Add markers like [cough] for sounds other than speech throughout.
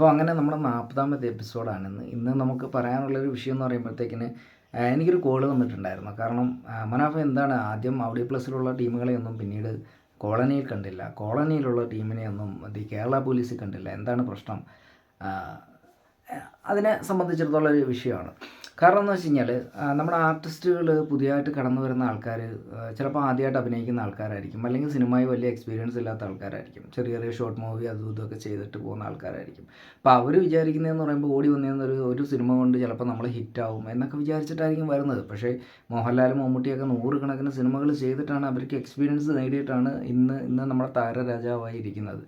അപ്പോൾ അങ്ങനെ നമ്മുടെ നാൽപ്പതാമത്തെ എപ്പിസോഡാണ് ഇന്ന്. നമുക്ക് പറയാനുള്ളൊരു വിഷയം എന്ന് പറയുമ്പോഴത്തേക്കിന് എനിക്കൊരു കോൾ വന്നിട്ടുണ്ടായിരുന്നു. കാരണം മനാഫ എന്താണ് ആദ്യം ഔഡി പ്ലസിലുള്ള ടീമുകളെയൊന്നും പിന്നീട് കോളനിയിൽ കണ്ടില്ല. കോളനിയിലുള്ള ടീമിനെയൊന്നും ഈ കേരള പോലീസിൽ കണ്ടില്ല. എന്താണ് പ്രശ്നം? അതിനെ സംബന്ധിച്ചിടത്തോളം ഒരു വിഷയമാണ്. കാരണം എന്ന് വെച്ച് കഴിഞ്ഞാൽ നമ്മുടെ ആർട്ടിസ്റ്റുകൾ പുതിയതായിട്ട് കടന്നു വരുന്ന ആൾക്കാർ ചിലപ്പോൾ ആദ്യമായിട്ട് അഭിനയിക്കുന്ന ആൾക്കാരായിരിക്കും. അല്ലെങ്കിൽ സിനിമയിൽ വലിയ എക്സ്പീരിയൻസ് ഇല്ലാത്ത ആൾക്കാരായിരിക്കും. ചെറിയ ചെറിയ ഷോർട്ട് മൂവി അതും ഇതൊക്കെ ചെയ്തിട്ട് പോകുന്ന ആൾക്കാരായിരിക്കും. അപ്പോൾ അവർ വിചാരിക്കുന്നതെന്ന് പറയുമ്പോൾ ഓടി വന്നതെന്ന് ഒരു സിനിമ കൊണ്ട് ചിലപ്പോൾ നമ്മൾ ഹിറ്റാവും എന്നൊക്കെ വിചാരിച്ചിട്ടായിരിക്കും വരുന്നത്. പക്ഷേ മോഹൻലാലും മമ്മൂട്ടിയൊക്കെ നൂറുകണക്കിന് സിനിമകൾ ചെയ്തിട്ടാണ് അവർക്ക് എക്സ്പീരിയൻസ് നേടിയിട്ടാണ് ഇന്ന് ഇന്ന് നമ്മുടെ താരരാജാവായി ഇരിക്കുന്നത്.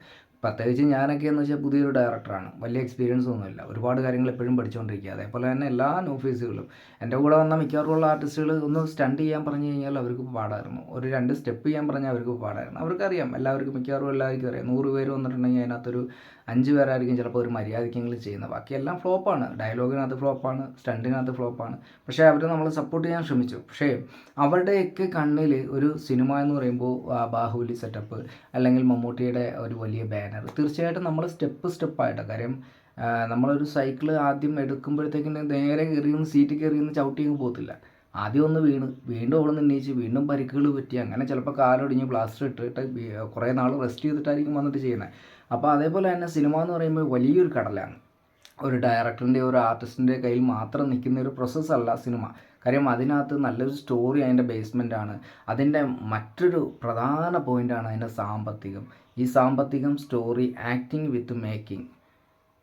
പ്രത്യേകിച്ച് ഞാനൊക്കെ എന്ന് വെച്ചാൽ പുതിയൊരു ഡയറക്ടറാണ് വലിയ എക്സ്പീരിയൻസ് ഒന്നുമില്ല. ഒരുപാട് കാര്യങ്ങൾ എപ്പോഴും പഠിച്ചുകൊണ്ടിരിക്കുക അതേപോലെ തന്നെ എല്ലാ നോഫീസുകളും എന്റെ കൂടെ വന്ന മിക്കവാറുമുള്ള ആർട്ടിസ്റ്റുകൾ ഒന്ന് സ്റ്റണ്ട് ചെയ്യാൻ പറഞ്ഞു കഴിഞ്ഞാൽ അവർക്ക് പാടായിരുന്നു. ഒരു രണ്ട് സ്റ്റെപ്പ് ചെയ്യാൻ പറഞ്ഞാൽ അവർക്ക് പാടായിരുന്നു. അവർക്കറിയാം. എല്ലാവർക്കും മിക്കവാറും എല്ലാവർക്കും അറിയാം. നൂറ് പേര് വന്നിട്ടുണ്ടെങ്കിൽ അതിനകത്തൊരു അഞ്ച് പേരായിരിക്കും ചിലപ്പോൾ ഒരു മര്യാദയ്ക്കെങ്കിലും ചെയ്യുന്നത്. ബാക്കിയെല്ലാം ഫ്ലോപ്പാണ് ഡയലോഗിനകത്ത് ഫ്ലോപ്പാണ് സ്റ്റണ്ടിനകത്ത് ഫ്ലോപ്പാണ് പക്ഷേ അവരെ നമ്മൾ സപ്പോർട്ട് ചെയ്യാൻ ശ്രമിച്ചു. പക്ഷേ അവരുടെയൊക്കെ കണ്ണിൽ ഒരു സിനിമ എന്ന് പറയുമ്പോൾ ബാഹുബലി സെറ്റപ്പ് അല്ലെങ്കിൽ മമ്മൂട്ടിയുടെ ഒരു വലിയ ബാനർ തീർച്ചയായിട്ടും നമ്മൾ സ്റ്റെപ്പ് സ്റ്റെപ്പായിട്ട് കാര്യം നമ്മളൊരു സൈക്കിൾ ആദ്യം എടുക്കുമ്പോഴത്തേക്കിന് നേരെ കയറിയൊന്ന് സീറ്റ് കയറിയൊന്ന് ചവിട്ടിയൊന്നും പോകത്തില്ല. ആദ്യം ഒന്ന് വീണ് വീണ്ടും അവിടെ നിന്ന് എണ്ണീച്ച് വീണ്ടും പരിക്കുകൾ പറ്റി അങ്ങനെ ചിലപ്പോൾ കാലൊടിഞ്ഞ് പ്ലാസ്റ്റർ ഇട്ടിട്ട് കുറേ നാൾ റെസ്റ്റ് ചെയ്തിട്ടായിരിക്കും വന്നിട്ട് ചെയ്യുന്നത്. അപ്പോൾ അതേപോലെ തന്നെ സിനിമ എന്ന് പറയുമ്പോൾ വലിയൊരു കടലാണ്. ഒരു ഡയറക്ടറിന്റെ ഒരു ആർട്ടിസ്റ്റിന്റെ കയ്യിൽ മാത്രം നിൽക്കുന്ന ഒരു പ്രോസസ്സല്ല സിനിമ. കാര്യം അതിനകത്ത് നല്ലൊരു സ്റ്റോറി അതിന്റെ ആണ്. അതിന്റെ മറ്റൊരു പ്രധാന പോയിന്റാണ് അതിന്റെ സാമ്പത്തികം. ഈ സാമ്പത്തികം സ്റ്റോറി ആക്ടിങ് വിത്ത് മേക്കിംഗ്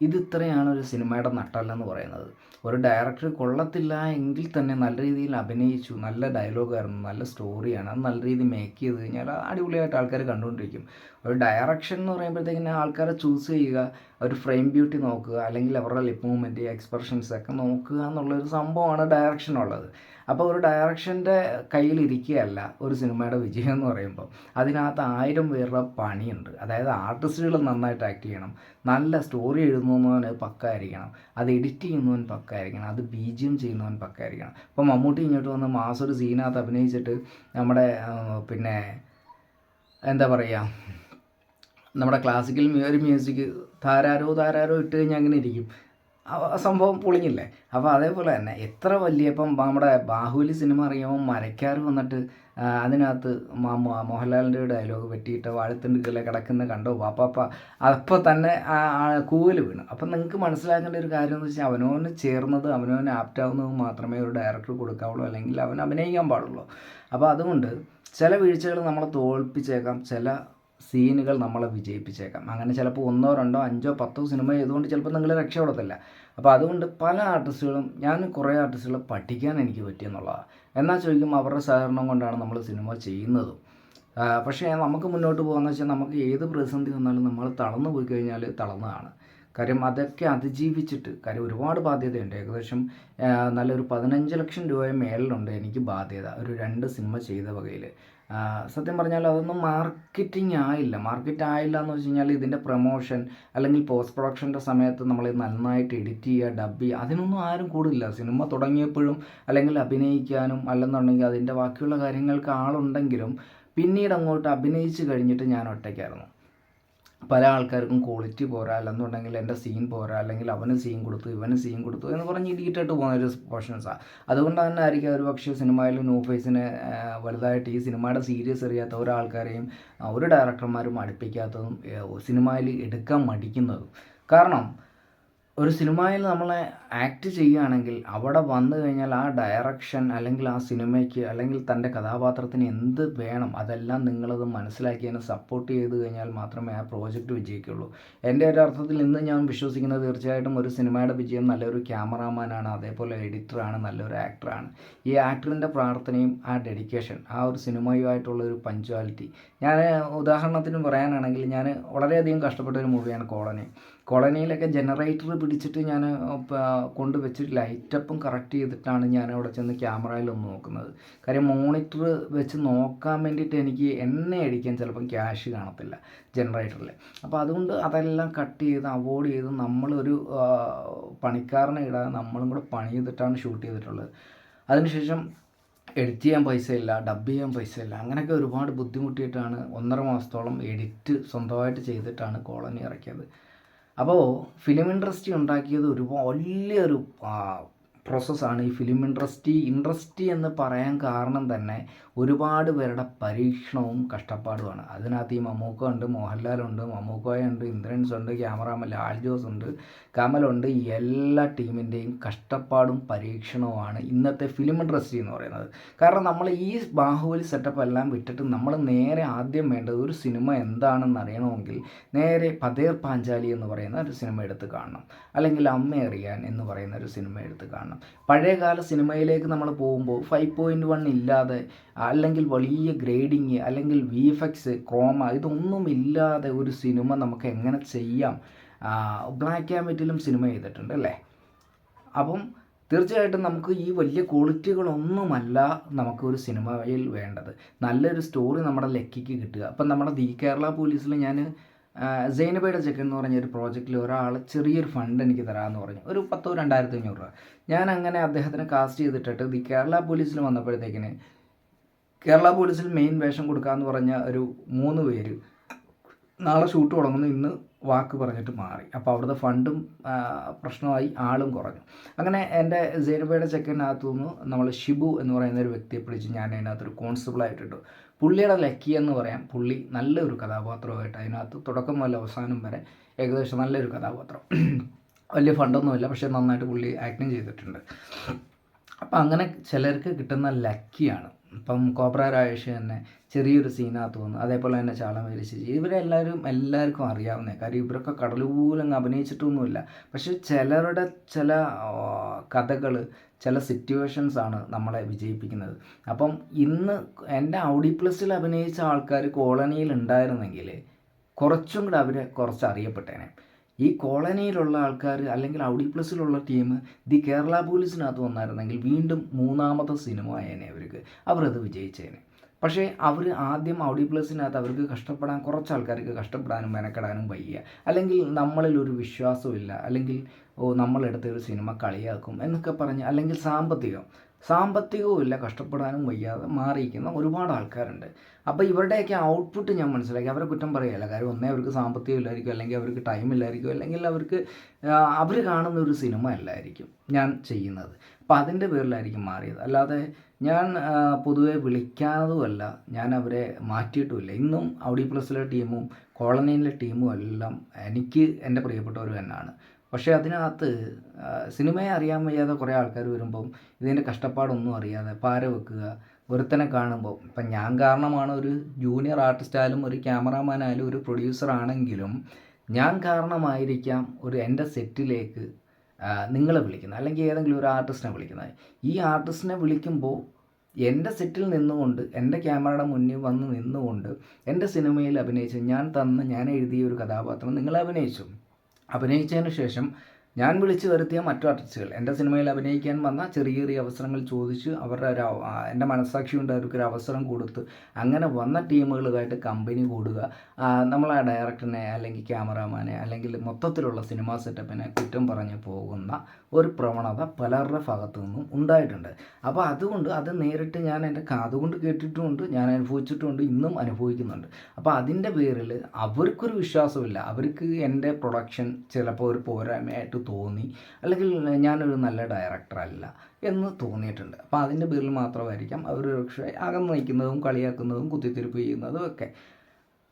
ഇത് ഇത്രയാണ് ഒരു സിനിമയുടെ നട്ടല്ലെന്ന് പറയുന്നത്. ഒരു ഡയറക്ടർ കൊള്ളത്തില്ല എങ്കിൽ തന്നെ നല്ല രീതിയിൽ അഭിനയിച്ചു നല്ല ഡയലോഗായിരുന്നു നല്ല സ്റ്റോറിയാണ് അത് നല്ല രീതിയിൽ മേക്ക് ചെയ്ത് കഴിഞ്ഞാൽ അടിപൊളിയായിട്ട് ആൾക്കാർ കണ്ടുകൊണ്ടിരിക്കും. ഒരു ഡയറക്ഷൻ എന്ന് പറയുമ്പോഴത്തേക്കിന് ആൾക്കാരെ ചൂസ് ചെയ്യുക ഒരു ഫ്രെയിം ബ്യൂട്ടി നോക്കുക അല്ലെങ്കിൽ അവരുടെ ലിപ്പ് മൂവ്മെന്റ് എക്സ്പ്രഷൻസ് ഒക്കെ നോക്കുക എന്നുള്ളൊരു സംഭവമാണ് ഡയറക്ഷൻ ഉള്ളത്. അപ്പോൾ ഒരു ഡയറക്ഷന്റെ കയ്യിലിരിക്കുകയല്ല ഒരു സിനിമയുടെ വിജയം എന്ന് പറയുമ്പോൾ അതിനകത്ത് ആയിരം പേരുടെ പണിയുണ്ട്. അതായത് ആർട്ടിസ്റ്റുകൾ നന്നായിട്ട് ആക്ട് ചെയ്യണം. നല്ല സ്റ്റോറി എഴുതുന്നവന് പക്കായിരിക്കണം. അത് എഡിറ്റ് ചെയ്യുന്നവൻ പക്കായിരിക്കണം. അത് ബി ജി എം ചെയ്യുന്നവൻ പക്കായിരിക്കണം. ഇപ്പോൾ മമ്മൂട്ടി ഇങ്ങോട്ട് വന്ന് ഒരു സീനകത്ത് അഭിനയിച്ചിട്ട് നമ്മുടെ പിന്നെ എന്താ പറയുക നമ്മുടെ ക്ലാസിക്കൽ ഒരു മ്യൂസിക് താരാരോ താരാരോ ഇട്ട് കഴിഞ്ഞാൽ അങ്ങനെ ഇരിക്കും. ആ സംഭവം പൊളിഞ്ഞില്ലേ? അപ്പോൾ അതേപോലെ തന്നെ എത്ര വലിയ ഇപ്പം നമ്മുടെ ബാഹുബലി സിനിമ അറിയാമോ മരക്കാർ വന്നിട്ട് അതിനകത്ത് മോഹൻലാലിന്റെ ഡയലോഗ് പറ്റിയിട്ട് വാഴത്തിന്റെ കിടക്കുന്ന കണ്ടോ? പാപ്പാപ്പ അപ്പോൾ തന്നെ കൂവൽ വീണു. അപ്പം നിങ്ങൾക്ക് മനസ്സിലാക്കേണ്ട ഒരു കാര്യം എന്ന് വെച്ചാൽ അവനവന് ചേർന്നത് അവനവന് ആപ്റ്റാവുന്നത് മാത്രമേ ഒരു ഡയറക്ടർ കൊടുക്കാവുള്ളൂ അല്ലെങ്കിൽ അവൻ അഭിനയിക്കാൻ പാടുള്ളൂ. അപ്പോൾ അതുകൊണ്ട് ചില വീഴ്ചകൾ നമ്മളെ തോൽപ്പിച്ചേക്കാം ചില സീനുകൾ നമ്മളെ വിജയിപ്പിച്ചേക്കാം. അങ്ങനെ ചിലപ്പോൾ ഒന്നോ രണ്ടോ അഞ്ചോ പത്തോ സിനിമ ചെയ്തുകൊണ്ട് ചിലപ്പോൾ നിങ്ങൾ രക്ഷപ്പെടത്തില്ല. അപ്പോൾ അതുകൊണ്ട് പല ആർട്ടിസ്റ്റുകളും ഞാൻ കുറേ ആർട്ടിസ്റ്റുകൾ പഠിക്കാൻ എനിക്ക് പറ്റിയെന്നുള്ളതാണ് എന്നാൽ ചോദിക്കും അവരുടെ സഹകരണം കൊണ്ടാണ് നമ്മൾ സിനിമ ചെയ്യുന്നതും. പക്ഷേ നമുക്ക് മുന്നോട്ട് പോകാമെന്ന് വെച്ചാൽ നമുക്ക് ഏത് പ്രതിസന്ധി വന്നാലും നമ്മൾ തളർന്നു പോയി കഴിഞ്ഞാൽ തളർന്നതാണ്. കാര്യം അതൊക്കെ അതിജീവിച്ചിട്ട് കാര്യം ഒരുപാട് ബാധ്യതയുണ്ട്. ഏകദേശം നല്ലൊരു പതിനഞ്ച് ലക്ഷം രൂപ മേളിലുണ്ട് എനിക്ക് ബാധ്യത ഒരു രണ്ട് സിനിമ ചെയ്ത വകയിൽ സത്യം പറഞ്ഞാൽ അതൊന്നും മാർക്കറ്റിംഗ് ആയില്ല. മാർക്കറ്റ് ആയില്ല എന്ന് വെച്ച് കഴിഞ്ഞാൽ ഇതിന്റെ പ്രൊമോഷൻ അല്ലെങ്കിൽ പോസ്റ്റ് പ്രൊഡക്ഷന്റെ സമയത്ത് നമ്മൾ നന്നായിട്ട് എഡിറ്റ് ചെയ്യുക ഡബ് ചെയ്യുക അതിനൊന്നും ആരും കൂടില്ല. സിനിമ തുടങ്ങിയപ്പോഴും അല്ലെങ്കിൽ അഭിനയിക്കാനും അല്ലെന്നുണ്ടെങ്കിൽ അതിന്റെ ബാക്കിയുള്ള കാര്യങ്ങൾക്ക് ആളുണ്ടെങ്കിലും പിന്നീട് അങ്ങോട്ട് അഭിനയിച്ച് കഴിഞ്ഞിട്ട് ഞാൻ ഒറ്റയ്ക്കായിരുന്നു. പല ആൾക്കാർക്കും ക്വാളിറ്റി പോരാ. അല്ലെന്നുണ്ടെങ്കിൽ എന്റെ സീൻ പോരാ. അല്ലെങ്കിൽ അവന് സീൻ കൊടുത്തു ഇവന് സീൻ കൊടുത്തു എന്ന് പറഞ്ഞ് ഇടിയിട്ടിട്ട് പോകുന്ന ഒരു പോർഷൻസാണ് അതുകൊണ്ട് തന്നെ ആയിരിക്കും ഒരു പക്ഷേ സിനിമയിൽ ന്യൂ ഫേസിനെ വലുതായിട്ട് ഈ സിനിമയുടെ സീരിയസ് അറിയാത്ത ഒരാൾക്കാരെയും ഒരു ഡയറക്ടർമാരും അടുപ്പിക്കാത്തതും സിനിമയിൽ എടുക്കാൻ മടിക്കുന്നതും. കാരണം ഒരു സിനിമയിൽ നമ്മളെ ആക്ട് ചെയ്യുകയാണെങ്കിൽ അവിടെ വന്നു കഴിഞ്ഞാൽ ആ ഡയറക്ഷൻ അല്ലെങ്കിൽ ആ സിനിമയ്ക്ക് അല്ലെങ്കിൽ തന്റെ കഥാപാത്രത്തിന് എന്ത് വേണം അതെല്ലാം നിങ്ങളത് മനസ്സിലാക്കി അതിനെ സപ്പോർട്ട് ചെയ്ത് കഴിഞ്ഞാൽ മാത്രമേ ആ പ്രോജക്റ്റ് വിജയിക്കുള്ളൂ എന്റെ ഒരു അർത്ഥത്തിൽ ഇന്ന് ഞാൻ വിശ്വസിക്കുന്നത് തീർച്ചയായിട്ടും ഒരു സിനിമയുടെ വിജയം നല്ലൊരു ക്യാമറാമാനാണ് അതേപോലെ എഡിറ്ററാണ് നല്ലൊരു ആക്ടറാണ് ഈ ആക്ടറിന്റെ പ്രാർത്ഥനയും ആ ഡെഡിക്കേഷൻ ആ ഒരു സിനിമയുമായിട്ടുള്ള ഒരു പഞ്ച്വാലിറ്റി ഞാൻ ഉദാഹരണത്തിന് പറയാനാണെങ്കിൽ ഞാൻ വളരെയധികം കഷ്ടപ്പെട്ട ഒരു മൂവിയാണ് കോളനി. കോളനിയിലൊക്കെ ജനറേറ്റർ പിടിച്ചിട്ട് ഞാൻ കൊണ്ടുവച്ച് ലൈറ്റപ്പും കറക്റ്റ് ചെയ്തിട്ടാണ് ഞാൻ അവിടെ ചെന്ന് ക്യാമറയിൽ ഒന്ന് നോക്കുന്നത്. കാര്യം മോണിറ്റർ വെച്ച് നോക്കാൻ വേണ്ടിയിട്ട് എനിക്ക് എണ്ണ അടിക്കാൻ ചിലപ്പം ക്യാഷ് കാണത്തില്ല ജനറേറ്ററിൽ അപ്പോൾ അതുകൊണ്ട് അതെല്ലാം കട്ട് ചെയ്ത് അവോയ്ഡ് ചെയ്ത് നമ്മളൊരു പണിക്കാരനെ ഇടാതെ നമ്മളും കൂടെ പണി ചെയ്തിട്ടാണ് ഷൂട്ട് ചെയ്തിട്ടുള്ളത്. അതിനുശേഷം എഡിറ്റ് ചെയ്യാൻ പൈസ ഇല്ല ഡബ് ചെയ്യാൻ പൈസ ഇല്ല അങ്ങനെയൊക്കെ ഒരുപാട് ബുദ്ധിമുട്ടിയിട്ടാണ് ഒന്നര മാസത്തോളം എഡിറ്റ് സ്വന്തമായിട്ട് ചെയ്തിട്ടാണ് കോളനി ഇറക്കിയത്. അപ്പോൾ ഫിലിം ഇൻഡസ്ട്രി ഉണ്ടാക്കിയത് ഒരു വലിയൊരു പ്രോസസ്സാണ് ഈ ഫിലിം ഇൻഡസ്ട്രി ഇൻഡസ്ട്രി എന്ന് പറയാൻ കാരണം തന്നെ ഒരുപാട് പേരുടെ പരീക്ഷണവും കഷ്ടപ്പാടുമാണ്. അതിനകത്ത് ഈ മമ്മൂക്ക ഉണ്ട് മോഹൻലാലുണ്ട് മമ്മൂക്കോയുണ്ട് ഇന്ദ്രൻസ് ഉണ്ട് ക്യാമറാമൻ ലാൽജോസ് ഉണ്ട് കമലുണ്ട് എല്ലാ ടീമിന്റെയും കഷ്ടപ്പാടും പരീക്ഷണവുമാണ് ഇന്നത്തെ ഫിലിം ഇൻഡസ്ട്രി എന്ന് പറയുന്നത്. കാരണം നമ്മൾ ഈ ബാഹുബലി സെറ്റപ്പ് എല്ലാം വിട്ടിട്ട് നമ്മൾ നേരെ ആദ്യം വേണ്ടത് ഒരു സിനിമ എന്താണെന്ന് അറിയണമെങ്കിൽ നേരെ പതേർ പാഞ്ചാലി എന്ന് പറയുന്ന ഒരു സിനിമ എടുത്ത് കാണണം. അല്ലെങ്കിൽ അമ്മ അറിയാൻ എന്ന് പറയുന്ന ഒരു സിനിമ എടുത്ത് കാണണം. പഴയകാല സിനിമയിലേക്ക് നമ്മൾ പോകുമ്പോൾ ഫൈവ് പോയിന്റ് വൺ ഇല്ലാതെ അല്ലെങ്കിൽ വലിയ ഗ്രേഡിങ് അല്ലെങ്കിൽ വി എഫ് എക്സ് ക്രോമ ഇതൊന്നുമില്ലാതെ ഒരു സിനിമ നമുക്ക് എങ്ങനെ ചെയ്യാം? ബ്ലാക്ക് ആൻഡ് വൈറ്റിലും സിനിമ ചെയ്തിട്ടുണ്ട് അല്ലേ? അപ്പം തീർച്ചയായിട്ടും നമുക്ക് ഈ വലിയ ക്വാളിറ്റികളൊന്നുമല്ല നമുക്ക് ഒരു സിനിമയിൽ വേണ്ടത്. നല്ലൊരു സ്റ്റോറി നമ്മുടെ ലക്കിക്ക് കിട്ടുക. അപ്പം നമ്മുടെ ദി കേരള പോലീസിൽ ഞാൻ സൈനബയുടെ ചെക്ക് എന്ന് പറഞ്ഞ ഒരു പ്രോജക്റ്റിൽ ഒരാൾ ചെറിയൊരു ഫണ്ട് എനിക്ക് തരാമെന്ന് പറഞ്ഞു. ഒരു പത്തോ രണ്ടായിരത്തി അഞ്ഞൂറ് രൂപ. ഞാൻ അങ്ങനെ അദ്ദേഹത്തിന് കാസ്റ്റ് ചെയ്തിട്ടിട്ട് ദി കേരള പോലീസിൽ വന്നപ്പോഴത്തേക്കിന് കേരള പോലീസിൽ മെയിൻ വേഷം കൊടുക്കാമെന്ന് പറഞ്ഞ ഒരു മൂന്ന് പേര് നാളെ ഷൂട്ട് തുടങ്ങുന്നു. ഇന്ന് വാക്ക് പറഞ്ഞിട്ട് മാറി. അപ്പോൾ അവിടുത്തെ ഫണ്ടും പ്രശ്നമായി ആളും കുറഞ്ഞു. അങ്ങനെ എന്റെ സൈനബയുടെ ചെക്കനകത്തു നിന്ന് നമ്മൾ ഷിബു എന്ന് പറയുന്ന ഒരു വ്യക്തിയെ പിടിച്ച് ഞാൻ അതിനകത്തൊരു കോൺസ്റ്റബിളായിട്ടുണ്ട് പുള്ളിയുടെ ലക്കി എന്ന് പറയാം. പുള്ളി നല്ലൊരു കഥാപാത്രമായിട്ട് അതിനകത്ത് തുടക്കം മുതൽ അവസാനം വരെ ഏകദേശം നല്ലൊരു കഥാപാത്രം. വലിയ ഫണ്ടൊന്നുമില്ല. പക്ഷേ നന്നായിട്ട് പുള്ളി ആക്ടിങ് ചെയ്തിട്ടുണ്ട്. അപ്പം അങ്ങനെ ചിലർക്ക് കിട്ടുന്ന ലക്കിയാണ്. ഇപ്പം കോബ്ര രാജേഷ് തന്നെ ചെറിയൊരു സീനകത്ത് വന്നു. അതേപോലെ തന്നെ ചാളം വലിച്ച് ഇവരെല്ലാവരും എല്ലാവർക്കും അറിയാവുന്ന കാര്യം ഇവരൊക്കെ കടലുപോലങ്ങ് അഭിനയിച്ചിട്ടൊന്നുമില്ല. പക്ഷെ ചിലരുടെ ചില കഥകൾ ചില സിറ്റുവേഷൻസ് ആണ് നമ്മളെ വിജയിപ്പിക്കുന്നത്. അപ്പം ഇന്ന് എന്റെ ഔഡി പ്ലസിൽ അഭിനയിച്ച ആൾക്കാർ കോളനിയിൽ ഉണ്ടായിരുന്നെങ്കിൽ കുറച്ചും കൂടെ അവരെ കുറച്ച് അറിയപ്പെട്ടേനെ. ഈ കോളനിയിലുള്ള ആൾക്കാർ അല്ലെങ്കിൽ ഔഡി പ്ലസിലുള്ള ടീം ദി കേരള പോലീസിനകത്ത് വന്നായിരുന്നെങ്കിൽ വീണ്ടും മൂന്നാമത്തെ സിനിമ ആയേനെ അവർക്ക്. അവരത് വിജയിച്ചേനെ. പക്ഷേ അവർ ആദ്യം ഔഡി പ്ലസിനകത്ത് അവർക്ക് കഷ്ടപ്പെടാൻ കുറച്ച് ആൾക്കാർക്ക് കഷ്ടപ്പെടാനും മെനക്കെടാനും വയ്യ. അല്ലെങ്കിൽ നമ്മളിൽ ഒരു വിശ്വാസമില്ല. അല്ലെങ്കിൽ ഓ നമ്മളെടുത്ത ഒരു സിനിമ കളിയാക്കും എന്നൊക്കെ പറഞ്ഞ് അല്ലെങ്കിൽ സാമ്പത്തികം. സാമ്പത്തികവും ഇല്ല കഷ്ടപ്പെടാനും വയ്യാതെ മാറിയിരിക്കുന്ന ഒരുപാട് ആൾക്കാരുണ്ട്. അപ്പോൾ ഇവരുടെയൊക്കെ ഔട്ട്പുട്ട് ഞാൻ മനസ്സിലാക്കി. അവരെ കുറ്റം പറയുകയല്ല കാര്യം ഒന്നേ അവർക്ക് സാമ്പത്തികം ഇല്ലായിരിക്കും അല്ലെങ്കിൽ അവർക്ക് ടൈം ഇല്ലായിരിക്കും അല്ലെങ്കിൽ അവർക്ക് അവർ കാണുന്ന ഒരു സിനിമ അല്ലായിരിക്കും ഞാൻ ചെയ്യുന്നത്. അപ്പോൾ അതിന്റെ പേരിലായിരിക്കും മാറിയത്. അല്ലാതെ ഞാൻ പൊതുവെ വിളിക്കാത്തതുമല്ല. ഞാൻ അവരെ മാറ്റിയിട്ടുമില്ല. ഇന്നും ഔഡി പ്ലസിലെ ടീമും കോളനിയിലെ ടീമും എല്ലാം എനിക്ക് എന്റെ പ്രിയപ്പെട്ടവർ തന്നെയാണ്. പക്ഷേ അതിനകത്ത് സിനിമയെ അറിയാൻ വയ്യാതെ കുറേ ആൾക്കാർ വരുമ്പം ഇതിന്റെ കഷ്ടപ്പാടൊന്നും അറിയാതെ പാര വെക്കുക ഒരുത്തനെ കാണുമ്പോൾ ഇപ്പം ഞാൻ കാരണമാണ് ഒരു ജൂനിയർ ആർട്ടിസ്റ്റായാലും ഒരു ക്യാമറാമാനായാലും ഒരു പ്രൊഡ്യൂസർ ആണെങ്കിലും ഞാൻ കാരണമായിരിക്കാം ഒരു എന്റെ സെറ്റിലേക്ക് നിങ്ങളെ വിളിക്കുന്നത്. അല്ലെങ്കിൽ ഏതെങ്കിലും ഒരു ആർട്ടിസ്റ്റിനെ വിളിക്കുന്നത്. ഈ ആർട്ടിസ്റ്റിനെ വിളിക്കുമ്പോൾ എന്റെ സെറ്റിൽ നിന്നുകൊണ്ട് എന്റെ ക്യാമറയുടെ മുന്നിൽ വന്ന് നിന്നുകൊണ്ട് എന്റെ സിനിമയിൽ അഭിനയിച്ച് ഞാൻ തന്ന ഞാൻ എഴുതിയ ഒരു കഥാപാത്രം നിങ്ങൾ അഭിനയിച്ചു. അഭിനയിച്ചതിന് ശേഷം ഞാൻ വിളിച്ചു വരുത്തിയ മറ്റു ആർട്ടിസ്റ്റുകൾ എന്റെ സിനിമയിൽ അഭിനയിക്കാൻ വന്ന ചെറിയ ചെറിയ അവസരങ്ങൾ ചോദിച്ച് അവരുടെ ഒരു എന്റെ മനസ്സാക്ഷി കൊണ്ട് അവർക്കൊരു അവസരം കൊടുത്ത് അങ്ങനെ വന്ന ടീമുകളുമായിട്ട് കമ്പനി കൂടുക. നമ്മൾ ആ ഡയറക്ടറിനെ അല്ലെങ്കിൽ ക്യാമറാമാനെ അല്ലെങ്കിൽ മൊത്തത്തിലുള്ള സിനിമാ സെറ്റപ്പിനെ കുറ്റം പറഞ്ഞ് പോകുന്ന ഒരു പ്രവണത പലരുടെ ഭാഗത്തു നിന്നും ഉണ്ടായിട്ടുണ്ട്. അപ്പോൾ അതുകൊണ്ട് അത് നേരിട്ട് ഞാൻ എന്റെ കാതുകൊണ്ട് കേട്ടിട്ടുമുണ്ട് ഞാൻ അനുഭവിച്ചിട്ടുമുണ്ട് ഇന്നും അനുഭവിക്കുന്നുണ്ട്. അപ്പോൾ അതിന്റെ പേരിൽ അവർക്കൊരു വിശ്വാസമില്ല. അവർക്ക് എന്റെ പ്രൊഡക്ഷൻ ചിലപ്പോൾ ഒരു പോരായ്മയായിട്ട് തോന്നി. അല്ലെങ്കിൽ ഞാനൊരു നല്ല ഡയറക്ടറല്ല എന്ന് തോന്നിയിട്ടുണ്ട്. അപ്പോൾ അതിന്റെ പേരിൽ മാത്രമായിരിക്കാം അവർ പക്ഷേ അകന്ന് നയിക്കുന്നതും കളിയാക്കുന്നതും കുത്തിത്തിരിപ്പ് ചെയ്യുന്നതും ഒക്കെ.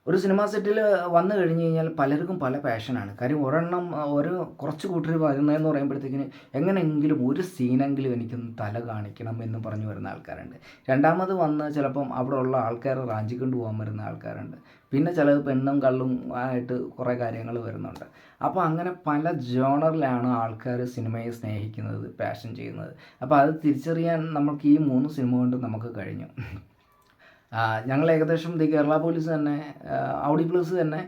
ഒരു സിനിമ സെറ്റിൽ വന്നു കഴിഞ്ഞ് കഴിഞ്ഞാൽ പലർക്കും പല പാഷനാണ് കാര്യം ഒരെണ്ണം ഒരു കുറച്ച് കൂട്ടർ വരുന്നതെന്ന് പറയുമ്പോഴത്തേക്കിന് എങ്ങനെയെങ്കിലും ഒരു സീനെങ്കിലും എനിക്കൊന്ന് തല കാണിക്കണം എന്ന് പറഞ്ഞു വരുന്ന ആൾക്കാരുണ്ട്. രണ്ടാമത് വന്ന് ചിലപ്പം അവിടെ ഉള്ള ആൾക്കാരെ റാഞ്ചിക്കൊണ്ട് പോകാൻ വരുന്ന ആൾക്കാരുണ്ട്. പിന്നെ ചില പെണ്ണും കള്ളും ആയിട്ട് കുറേ കാര്യങ്ങൾ വരുന്നുണ്ട്. അപ്പോൾ അങ്ങനെ പല ജോണറിലാണ് ആൾക്കാർ സിനിമയെ സ്നേഹിക്കുന്നത് പാഷൻ ചെയ്യുന്നത്. അപ്പോൾ അത് തിരിച്ചറിയാൻ നമുക്ക് ഈ മൂന്ന് സിനിമ കൊണ്ട് നമുക്ക് കഴിഞ്ഞു. ഞങ്ങൾ ഏകദേശം ദി കേരള പോലീസ് തന്നെ ഔഡി പ്ലസ് തന്നെ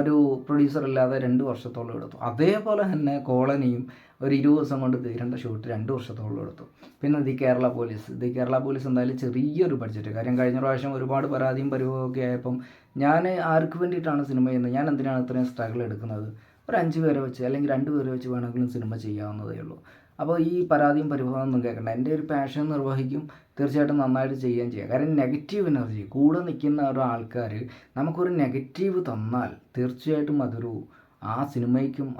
ഒരു പ്രൊഡ്യൂസർ ഇല്ലാതെ രണ്ട് വർഷത്തോളം എടുത്തു. അതേപോലെ തന്നെ കോളനിയും ഒരു ഇരുപത് ദിവസം കൊണ്ട് തീരേണ്ട ഷൂട്ട് രണ്ട് വർഷത്തോളം എടുത്തു. പിന്നെ the Kerala police. The Kerala police എന്തായാലും ചെറിയൊരു ബഡ്ജറ്റ് കാര്യം കഴിഞ്ഞ പ്രാവശ്യം ഒരുപാട് പരാതിയും പരിഭവമൊക്കെ ആയപ്പം ഞാൻ ആർക്ക് വേണ്ടിയിട്ടാണ് സിനിമ ചെയ്യുന്നത്? ഞാൻ എന്തിനാണ് ഇത്രയും സ്ട്രഗിൾ എടുക്കുന്നത്? ഒരു അഞ്ച് പേരെ വെച്ച് അല്ലെങ്കിൽ രണ്ട് പേരെ വെച്ച് വേണമെങ്കിലും സിനിമ ചെയ്യാവുന്നതേ ഉള്ളൂ. അപ്പോൾ ഈ പരാതിയും പരിഭവമൊന്നും കേൾക്കണ്ട. എന്റെ ഒരു പാഷൻ നിർവഹിക്കും തീർച്ചയായിട്ടും നന്നായിട്ട് ചെയ്യുകയും ചെയ്യുക കാരണം നെഗറ്റീവ് എനർജി കൂടെ നിൽക്കുന്ന ഒരു ആൾക്കാർ നമുക്കൊരു നെഗറ്റീവ് തന്നാൽ തീർച്ചയായിട്ടും അതൊരു ആ സിനിമയ്ക്കും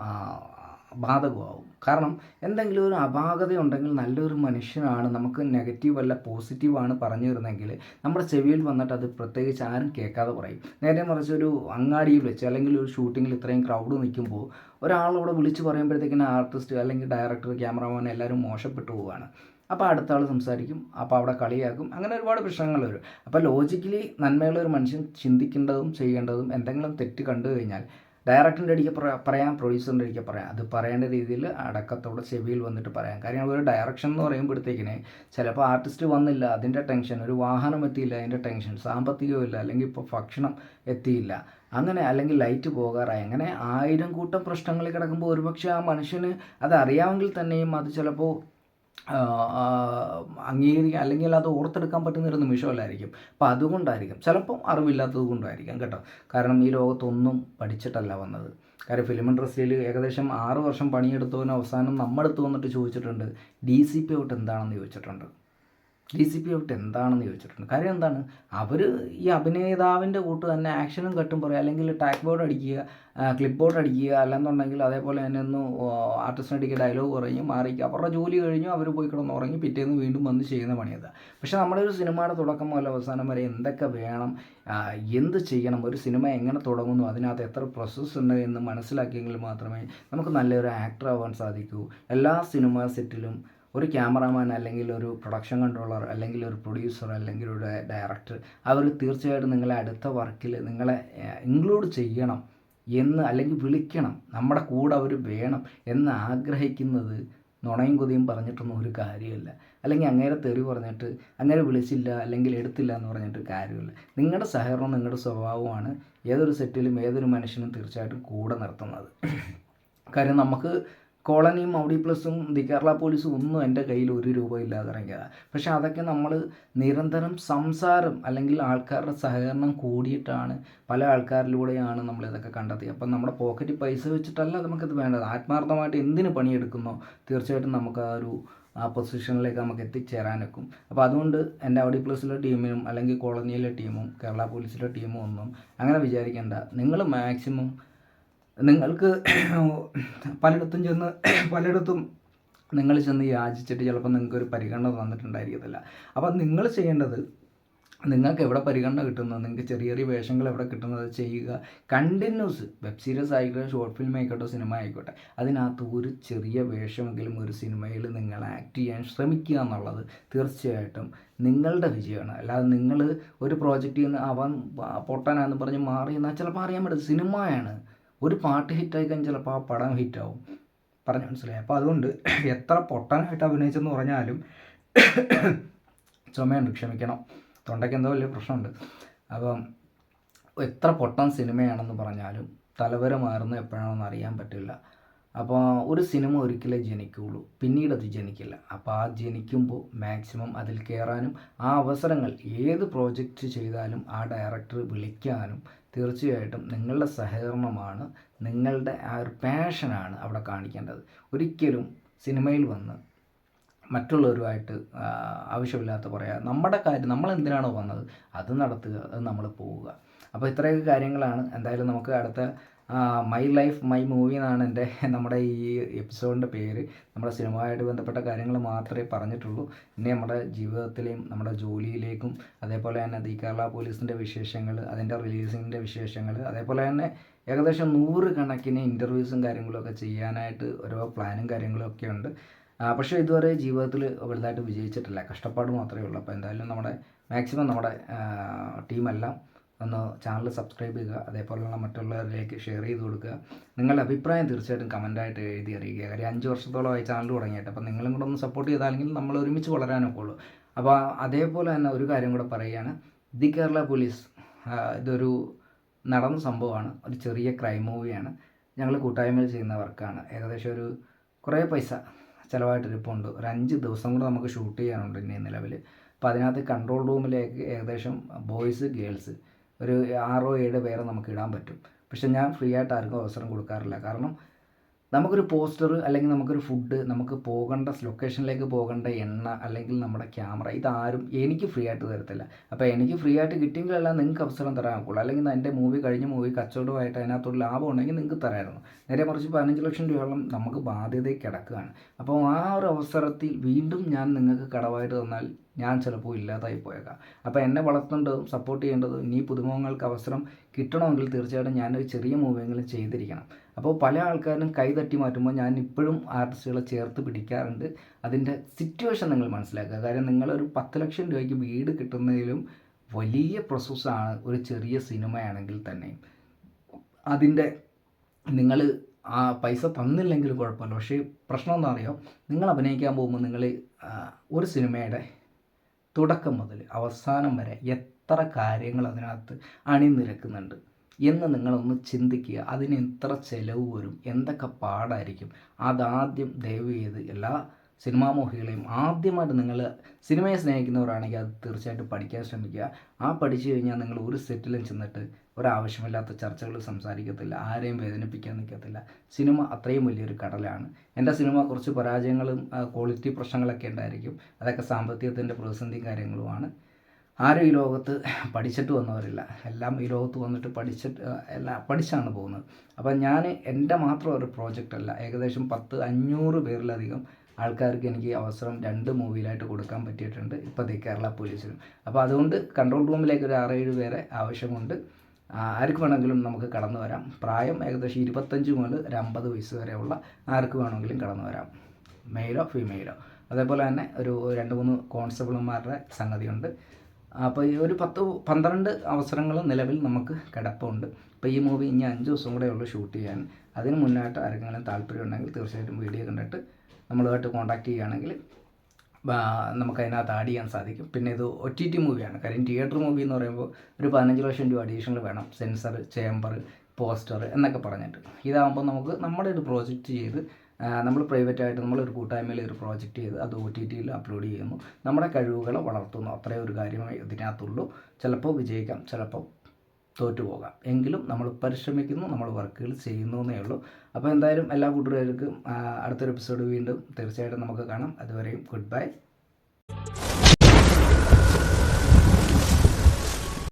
ബാധകമാവും. കാരണം എന്തെങ്കിലും ഒരു അപാകത ഉണ്ടെങ്കിൽ നല്ലൊരു മനുഷ്യനാണ് നമുക്ക് നെഗറ്റീവ് അല്ല പോസിറ്റീവാണ് പറഞ്ഞു തരുന്നതെങ്കിൽ നമ്മുടെ ചെവിയിൽ വന്നിട്ട് അത് പ്രത്യേകിച്ച് ആരും കേൾക്കാതെ പറയും. നേരെ മറിച്ച് ഒരു അങ്ങാടിയിൽ വെച്ച് അല്ലെങ്കിൽ ഒരു ഷൂട്ടിങ്ങിൽ ഇത്രയും ക്രൗഡ് നിൽക്കുമ്പോൾ ഒരാളോട് വിളിച്ച് പറയുമ്പോഴത്തേക്കിന് ആർട്ടിസ്റ്റ് അല്ലെങ്കിൽ ഡയറക്ടർ ക്യാമറമാൻ എല്ലാവരും മോശപ്പെട്ടു പോവുകയാണ്. അപ്പോൾ അടുത്ത ആൾ സംസാരിക്കും അപ്പോൾ അവിടെ കളിയാക്കും അങ്ങനെ ഒരുപാട് പ്രശ്നങ്ങൾ വരും. അപ്പോൾ ലോജിക്കലി നന്മയുള്ള ഒരു മനുഷ്യൻ ചിന്തിക്കേണ്ടതും ചെയ്യേണ്ടതും എന്തെങ്കിലും തെറ്റ് കണ്ടു കഴിഞ്ഞാൽ ഡയറക്ടറിന്റെ അടിക്ക് പറ- പറയാം പ്രൊഡ്യൂസറിന്റെ അടിക്ക് പറയാം. അത് പറയേണ്ട രീതിയിൽ അടക്കത്തോടെ ചെവിയിൽ വന്നിട്ട് പറയാം. കാര്യം ഒരു ഡയറക്ഷൻ എന്ന് പറയുമ്പോഴത്തേക്കിന് ചിലപ്പോൾ ആർട്ടിസ്റ്റ് വന്നില്ല അതിന്റെ ടെൻഷൻ ഒരു വാഹനം എത്തിയില്ല അതിന്റെ ടെൻഷൻ സാമ്പത്തികമില്ല അല്ലെങ്കിൽ ഇപ്പോൾ ഭക്ഷണം എത്തിയില്ല. അങ്ങനെ അല്ലെങ്കിൽ ലൈറ്റ് പോകാറായി. അങ്ങനെ ആയിരം കൂട്ടം പ്രശ്നങ്ങളിൽ കിടക്കുമ്പോൾ ഒരുപക്ഷെ ആ മനുഷ്യന് അത് അറിയാമെങ്കിൽ തന്നെയും അത് ചിലപ്പോൾ അംഗീകരിക്കാൻ അല്ലെങ്കിൽ അത് ഓർത്തെടുക്കാൻ പറ്റുന്ന ഒരു നിമിഷമല്ലായിരിക്കും. അപ്പം അതുകൊണ്ടായിരിക്കും. ചിലപ്പം അറിവില്ലാത്തത് കൊണ്ടായിരിക്കും കേട്ടോ. കാരണം ഈ ലോകത്തൊന്നും പഠിച്ചിട്ടല്ല വന്നത്. കാര്യം ഫിലിം ഇൻഡസ്ട്രിയിൽ ഏകദേശം ആറ് വർഷം പണിയെടുത്തവന് അവസാനം നമ്മുടെ അടുത്ത് വന്നിട്ട് ചോദിച്ചിട്ടുണ്ട് ഡി സി പി ഔട്ട് എന്താണെന്ന് ചോദിച്ചിട്ടുണ്ട്? ഡി സി പി ഔട്ട് എന്താണെന്ന് ചോദിച്ചിട്ടുണ്ട്. കാര്യം എന്താണ്? അവർ ഈ അഭിനേതാവിന്റെ കൂട്ട് തന്നെ ആക്ഷനും കട്ടും പറയും അല്ലെങ്കിൽ ടാക്ക് ബോർഡ് അടിക്കുക ക്ലിപ്പ് ബോർഡ് അടിക്കുക അല്ലെന്നുണ്ടെങ്കിൽ അതേപോലെ തന്നെ ഒന്ന് ആർട്ടിസ്റ്റിന് അടിക്കുക ഡയലോഗ് പറയും മാറിക്കുക അവരുടെ ജോലി കഴിഞ്ഞു അവർ പോയി കിടന്ന് ഉറങ്ങി പിറ്റേന്ന് വീണ്ടും വന്ന് ചെയ്യുന്ന പണിയത് പക്ഷേ നമ്മുടെ ഒരു സിനിമയുടെ തുടക്കം മുതൽ അവസാനം വരെ എന്തൊക്കെ വേണം എന്ത് ചെയ്യണം ഒരു സിനിമ എങ്ങനെ തുടങ്ങുന്നു അതിനകത്ത് എത്ര പ്രോസസ്സ് ഉണ്ട് എന്ന് മനസ്സിലാക്കിയെങ്കിൽ മാത്രമേ നമുക്ക് നല്ലൊരു ആക്ടർ ആവാൻ സാധിക്കൂ. എല്ലാ സിനിമ സെറ്റിലും ഒരു ക്യാമറാമാൻ അല്ലെങ്കിൽ ഒരു പ്രൊഡക്ഷൻ കൺട്രോളർ അല്ലെങ്കിൽ ഒരു പ്രൊഡ്യൂസർ അല്ലെങ്കിൽ ഒരു ഡയറക്ടർ അവർ തീർച്ചയായിട്ടും നിങ്ങളെ അടുത്ത വർക്കിൽ നിങ്ങളെ ഇൻക്ലൂഡ് ചെയ്യണം എന്ന് അല്ലെങ്കിൽ വിളിക്കണം. നമ്മുടെ കൂടെ അവർ വേണം എന്ന് ആഗ്രഹിക്കുന്നത് നുണയും കൊതിയും പറഞ്ഞിട്ടൊന്നും ഒരു കാര്യമില്ല. അല്ലെങ്കിൽ അങ്ങേരെ തെറി പറഞ്ഞിട്ട് അങ്ങനെ വിളിച്ചില്ല അല്ലെങ്കിൽ എടുത്തില്ല എന്ന് പറഞ്ഞിട്ട് കാര്യമില്ല. നിങ്ങളുടെ സഹകരണം നിങ്ങളുടെ സ്വഭാവമാണ് ഏതൊരു സെറ്റിലും ഏതൊരു മനുഷ്യനും തീർച്ചയായിട്ടും കൂടെ നിർത്തുന്നത്. കാര്യം നമുക്ക് കോളനിയും മൗഡി പ്ലസും ദി കേരള പോലീസും ഒന്നും എന്റെ കയ്യിൽ ഒരു രൂപ ഇല്ലാതെ ഇറങ്ങിയതാണ് പക്ഷേ അതൊക്കെ നമ്മൾ നിരന്തരം സംസാരം അല്ലെങ്കിൽ ആൾക്കാരുടെ സഹകരണം കൂടിയിട്ടാണ് പല ആൾക്കാരിലൂടെയാണ് നമ്മൾ ഇതൊക്കെ കണ്ടെത്തിയത്. അപ്പം നമ്മുടെ പോക്കറ്റ് പൈസ വെച്ചിട്ടല്ല നമുക്കിത് വേണ്ടത്. ആത്മാർത്ഥമായിട്ട് എന്തിന് പണിയെടുക്കുന്നോ തീർച്ചയായിട്ടും നമുക്ക് ആ ഒരു ആ പൊസിഷനിലേക്ക് നമുക്ക് എത്തിച്ചേരാനൊക്കും അപ്പോൾ അതുകൊണ്ട് എന്റെ ഔഡി പ്ലസിലെ ടീമിനും അല്ലെങ്കിൽ കോളനിയിലെ ടീമും കേരള പോലീസിലെ ടീമും ഒന്നും അങ്ങനെ വിചാരിക്കേണ്ട. നിങ്ങൾ മാക്സിമം നിങ്ങൾക്ക് പലയിടത്തും ചെന്ന് പലയിടത്തും നിങ്ങൾ ചെന്ന് യാചിച്ചിട്ട് ചിലപ്പോൾ നിങ്ങൾക്ക് ഒരു പരിഗണന തന്നിട്ടുണ്ടായിരിക്കത്തില്ല. അപ്പം നിങ്ങൾ ചെയ്യേണ്ടത് നിങ്ങൾക്ക് എവിടെ പരിഗണന കിട്ടുന്നത് നിങ്ങൾക്ക് ചെറിയ ചെറിയ വേഷങ്ങൾ എവിടെ കിട്ടുന്നത് ചെയ്യുക. കണ്ടിന്യൂസ് വെബ് സീരീസ് ആയിക്കോട്ടെ ഷോർട്ട് ഫിലിം ആയിക്കോട്ടെ സിനിമ ആയിക്കോട്ടെ. അതിനകത്ത് ഒരു ചെറിയ വേഷമെങ്കിലും ഒരു സിനിമയിൽ നിങ്ങൾ ആക്ട് ചെയ്യാൻ ശ്രമിക്കുക എന്നുള്ളത് തീർച്ചയായിട്ടും നിങ്ങളുടെ വിജയമാണ്. അല്ലാതെ നിങ്ങൾ ഒരു പ്രോജക്റ്റിൽ നിന്ന് അവൻ പൊട്ടനാന്ന് പറഞ്ഞ് മാറി എന്നാൽ ചിലപ്പോൾ അറിയാൻ പറ്റും സിനിമയാണ് ഒരു പാട്ട് ഹിറ്റായി കഴിഞ്ഞാൽ ചിലപ്പോൾ ആ പടം ഹിറ്റാവും പറഞ്ഞു മനസ്സിലായി? അപ്പോൾ അതുകൊണ്ട് [clears throat] എത്ര പൊട്ടനായിട്ട് അഭിനയിച്ചെന്ന് പറഞ്ഞാലും [clears throat] ചുമയുണ്ട് ക്ഷമിക്കണം. തൊണ്ടയ്ക്ക് എന്തോ വലിയ പ്രശ്നമുണ്ട്. അപ്പം എത്ര പൊട്ടൻ സിനിമയാണെന്ന് പറഞ്ഞാലും തലവര മാറുന്ന എപ്പോഴാണെന്ന് അറിയാൻ പറ്റില്ല. അപ്പോൾ ഒരു സിനിമ ഒരിക്കലേ ജനിക്കുകയുള്ളൂ പിന്നീട് അത് ജനിക്കില്ല. അപ്പോൾ ആ ജനിക്കുമ്പോൾ മാക്സിമം അതിൽ കയറാനും ആ അവസരങ്ങൾ ഏത് പ്രോജക്റ്റ് ചെയ്താലും ആ ഡയറക്ടർ വിളിക്കാനും തീർച്ചയായിട്ടും നിങ്ങളുടെ സഹകരണമാണ് നിങ്ങളുടെ ആ ഒരു പാഷനാണ് അവിടെ കാണിക്കേണ്ടത്. ഒരിക്കലും സിനിമയിൽ വന്ന് മറ്റുള്ളവരുമായിട്ട് ആവശ്യമില്ലാത്ത പറയാ നമ്മുടെ കാര്യം നമ്മൾ എന്തിനാണോ വന്നത് അത് നടത്തുക അത് നമ്മൾ പോവുക. അപ്പോൾ ഇത്രയൊക്കെ കാര്യങ്ങളാണ്. എന്തായാലും നമുക്ക് അടുത്ത മൈ ലൈഫ് മൈ മൂവി എന്നാണ് എന്റെ നമ്മുടെ ഈ എപ്പിസോഡിന്റെ പേര്. നമ്മുടെ സിനിമയുമായിട്ട് ബന്ധപ്പെട്ട കാര്യങ്ങൾ മാത്രമേ പറഞ്ഞിട്ടുള്ളൂ. ഇനി നമ്മുടെ ജീവിതത്തിലെയും നമ്മുടെ ജോലിയിലേക്കും അതേപോലെ തന്നെ ദി കേരള പോലീസിന്റെ വിശേഷങ്ങൾ അതിന്റെ റിലീസിങ്ങിന്റെ വിശേഷങ്ങൾ അതേപോലെ തന്നെ ഏകദേശം നൂറ് കണക്കിന് ഇന്റർവ്യൂസും കാര്യങ്ങളൊക്കെ ചെയ്യാനായിട്ട് ഓരോ പ്ലാനും കാര്യങ്ങളും ഒക്കെ ഉണ്ട്. പക്ഷേ ഇതുവരെ ജീവിതത്തിൽ വലുതായിട്ട് വിജയിച്ചിട്ടില്ല. കഷ്ടപ്പാട് മാത്രമേ ഉള്ളൂ. അപ്പോൾ എന്തായാലും നമ്മുടെ മാക്സിമം നമ്മുടെ ടീമെല്ലാം ഒന്ന് ചാനൽ സബ്സ്ക്രൈബ് ചെയ്യുക അതേപോലെയുള്ള മറ്റുള്ളവരിലേക്ക് ഷെയർ ചെയ്ത് കൊടുക്കുക. നിങ്ങളുടെ അഭിപ്രായം തീർച്ചയായിട്ടും കമന്റായിട്ട് എഴുതി അറിയിക്കുക. കാര്യം അഞ്ച് വർഷത്തോളമായി ചാനൽ തുടങ്ങിയിട്ട്. അപ്പോൾ നിങ്ങളും കൂടെ ഒന്ന് സപ്പോർട്ട് ചെയ്താലെങ്കിൽ നമ്മൾ ഒരുമിച്ച് വളരാനൊക്കെ ഉള്ളൂ അപ്പോൾ അതേപോലെ തന്നെ ഒരു കാര്യം കൂടെ പറയുകയാണ്. ദി കേരള പോലീസ് ഇതൊരു നടന്ന സംഭവമാണ്. ഒരു ചെറിയ ക്രൈം മൂവിയാണ് ഞങ്ങൾ കൂട്ടായ്മയിൽ ചെയ്യുന്ന വർക്കാണ്. ഏകദേശം ഒരു കുറേ പൈസ ചിലവായിട്ടിരിപ്പുണ്ട് ഒരു അഞ്ച് ദിവസം കൂടെ നമുക്ക് ഷൂട്ട് ചെയ്യാനുണ്ട് ഇനി നിലവിൽ അപ്പോൾ അതിനകത്ത് കൺട്രോൾ റൂമിലേക്ക് ഏകദേശം ബോയ്സ് ഗേൾസ് ഒരു ആറോ ഏഴോ പേരെ നമുക്ക് ഇടാൻ പറ്റും. പക്ഷെ ഞാൻ ഫ്രീ ആയിട്ട് ആർക്കും അവസരം കൊടുക്കാറില്ല. കാരണം നമുക്കൊരു പോസ്റ്റർ അല്ലെങ്കിൽ നമുക്കൊരു ഫുഡ് നമുക്ക് പോകേണ്ട ലൊക്കേഷനിലേക്ക് പോകേണ്ട എണ്ണ അല്ലെങ്കിൽ നമ്മുടെ ക്യാമറ ഇതാരും എനിക്ക് ഫ്രീ ആയിട്ട് തരത്തില്ല. അപ്പോൾ എനിക്ക് ഫ്രീ ആയിട്ട് കിട്ടിയെങ്കിലല്ല നിങ്ങൾക്ക് അവസരം തരാൻ ഒക്കുള്ളൂ അല്ലെങ്കിൽ എന്റെ മൂവി കഴിഞ്ഞ മൂവി കച്ചവടമായിട്ട് അതിനകത്തൊരു ലാഭം ഉണ്ടെങ്കിൽ നിങ്ങൾക്ക് തരായിരുന്നു നേരെ മറിച്ച് പതിനഞ്ച് ലക്ഷം രൂപയോളം നമുക്ക് ബാധ്യതയിൽ കിടക്കുകയാണ്. അപ്പോൾ ആ ഒരു അവസരത്തിൽ വീണ്ടും ഞാൻ നിങ്ങൾക്ക് കടമായിട്ട് തന്നാൽ ഞാൻ ചിലപ്പോൾ ഇല്ലാതായി പോയേക്കാം. അപ്പോൾ എന്നെ വളർത്തേണ്ടതും സപ്പോർട്ട് ചെയ്യേണ്ടതും ഇനി പുതുമുഖങ്ങൾക്ക് അവസരം കിട്ടണമെങ്കിൽ തീർച്ചയായിട്ടും ഞാനൊരു ചെറിയ മൂവെങ്കിലും ചെയ്തിരിക്കണം. അപ്പോൾ പല ആൾക്കാരും കൈതട്ടി മാറ്റുമ്പോൾ ഞാൻ ഇപ്പോഴും ആർട്ടിസ്റ്റുകളെ ചേർത്ത് പിടിക്കാറുണ്ട്. അതിന്റെ സിറ്റുവേഷൻ നിങ്ങൾ മനസ്സിലാക്കുക. കാര്യം നിങ്ങളൊരു പത്ത് ലക്ഷം രൂപയ്ക്ക് വീട് കിട്ടുന്നതിലും വലിയ പ്രോസസ്സാണ് ഒരു ചെറിയ സിനിമയാണെങ്കിൽ തന്നെ അതിന്റെ നിങ്ങൾ ആ പൈസ തന്നില്ലെങ്കിൽ കുഴപ്പമില്ല. പക്ഷേ പ്രശ്നം അറിയോ നിങ്ങൾ അഭിനയിക്കാൻ പോകുമ്പോൾ നിങ്ങൾ ഒരു സിനിമയുടെ തുടക്കം മുതൽ അവസാനം വരെ എത്ര കാര്യങ്ങൾ അതിനകത്ത് അണിനിരക്കുന്നുണ്ട് എന്ന് നിങ്ങളൊന്ന് ചിന്തിക്കുക. അതിന് എത്ര ചിലവ് വരും? എന്തൊക്കെ പാടായിരിക്കും? അതാദ്യം ദയവ് ചെയ്ത് എല്ലാ സിനിമാമോഹികളെയും ആദ്യമായിട്ട് നിങ്ങൾ സിനിമയെ സ്നേഹിക്കുന്നവരാണെങ്കിൽ അത് തീർച്ചയായിട്ടും പഠിക്കാൻ ശ്രമിക്കുക. ആ പഠിച്ചു കഴിഞ്ഞാൽ നിങ്ങൾ ഒരു സെറ്റിലും ചെന്നിട്ട് ഒരാവശ്യമില്ലാത്ത ചർച്ചകൾ സംസാരിക്കത്തില്ല ആരെയും വേദനിപ്പിക്കാൻ നിൽക്കത്തില്ല. സിനിമ അത്രയും വലിയൊരു കടലാണ്. എന്റെ സിനിമ കുറച്ച് പരാജയങ്ങളും ക്വാളിറ്റി പ്രശ്നങ്ങളൊക്കെ ഉണ്ടായിരിക്കും. അതൊക്കെ സാമ്പത്തികത്തിന്റെ പ്രതിസന്ധിയും കാര്യങ്ങളുമാണ്. ആരും ഈ ലോകത്ത് പഠിച്ചിട്ട് വന്നവരില്ല. എല്ലാം ഈ ലോകത്ത് വന്നിട്ട് പഠിച്ചിട്ട് എല്ലാ പഠിച്ചാണ് പോകുന്നത്. അപ്പം ഞാൻ എന്റെ മാത്രം ഒരു പ്രോജക്റ്റ് അല്ല. ഏകദേശം പത്ത് അഞ്ഞൂറ് പേരിലധികം ആൾക്കാർക്ക് എനിക്ക് അവസരം രണ്ട് മൂവിയിലായിട്ട് കൊടുക്കാൻ പറ്റിയിട്ടുണ്ട്. ഇപ്പോൾ ദേ കേരള പോലീസിലും അപ്പോൾ അതുകൊണ്ട് കൺട്രോൾ റൂമിലേക്ക് ഒരു ആറേഴ് പേരെ ആവശ്യമുണ്ട്. ആർക്ക് വേണമെങ്കിലും നമുക്ക് കടന്നു വരാം. പ്രായം ഏകദേശം ഇരുപത്തഞ്ച് മുതൽ ഒരു അമ്പത് വയസ്സ് വരെയുള്ള ആർക്ക് വേണമെങ്കിലും കടന്നു വരാം. മെയിലോ ഫീമെയിലോ. അതേപോലെ തന്നെ ഒരു രണ്ട് മൂന്ന് കോൺസ്റ്റബിൾമാരുടെ സംഗതിയുണ്ട്. അപ്പോൾ ഈ ഒരു പത്ത് പന്ത്രണ്ട് അവസരങ്ങൾ നിലവിൽ നമുക്ക് കിടപ്പുണ്ട്. അപ്പോൾ ഈ മൂവി ഇനി അഞ്ച് ദിവസം കൂടെ ഉള്ളൂ ഷൂട്ട് ചെയ്യാൻ. അതിന് മുന്നായിട്ട് ആരെങ്കിലും താല്പര്യം ഉണ്ടെങ്കിൽ തീർച്ചയായിട്ടും വീഡിയോ കണ്ടിട്ട് നമ്മളുമായിട്ട് കോൺടാക്റ്റ് ചെയ്യുകയാണെങ്കിൽ നമുക്ക് അതിനകത്ത് ആഡ് ചെയ്യാൻ സാധിക്കും. പിന്നെ ഇത് ഒ ടി ടി മൂവിയാണ് കാര്യം തിയേറ്റർ മൂവി എന്ന് പറയുമ്പോൾ ഒരു പതിനഞ്ച് ലക്ഷം രൂപ അഡീഷണൽ വേണം. സെൻസർ ചേംബർ പോസ്റ്റർ എന്നൊക്കെ പറഞ്ഞിട്ട്. ഇതാകുമ്പോൾ നമുക്ക് നമ്മുടെ ഒരു പ്രോജക്റ്റ് ചെയ്ത് നമ്മൾ പ്രൈവറ്റായിട്ട് നമ്മളൊരു കൂട്ടായ്മയിൽ ഒരു പ്രോജക്റ്റ് ചെയ്ത് അത് ഒ ടി ടിയിൽ അപ്ലോഡ് ചെയ്യുന്നു. നമ്മുടെ കഴിവുകളെ വളർത്തുന്നു. അത്രയും ഒരു കാര്യമേ ഇതിനകത്തുള്ളൂ. ചിലപ്പോൾ വിജയിക്കാം ചിലപ്പോൾ തോറ്റു പോകാം എങ്കിലും നമ്മൾ പരിശ്രമിക്കുന്നു നമ്മൾ വർക്കുകൾ ചെയ്യുന്നു എന്നേ ഉള്ളൂ. അപ്പോൾ എന്തായാലും എല്ലാ കൂട്ടുകാർക്കും അടുത്തൊരു എപ്പിസോഡ് വീണ്ടും തീർച്ചയായിട്ടും നമുക്ക് കാണാം. അതുവരെയും ഗുഡ് ബൈ.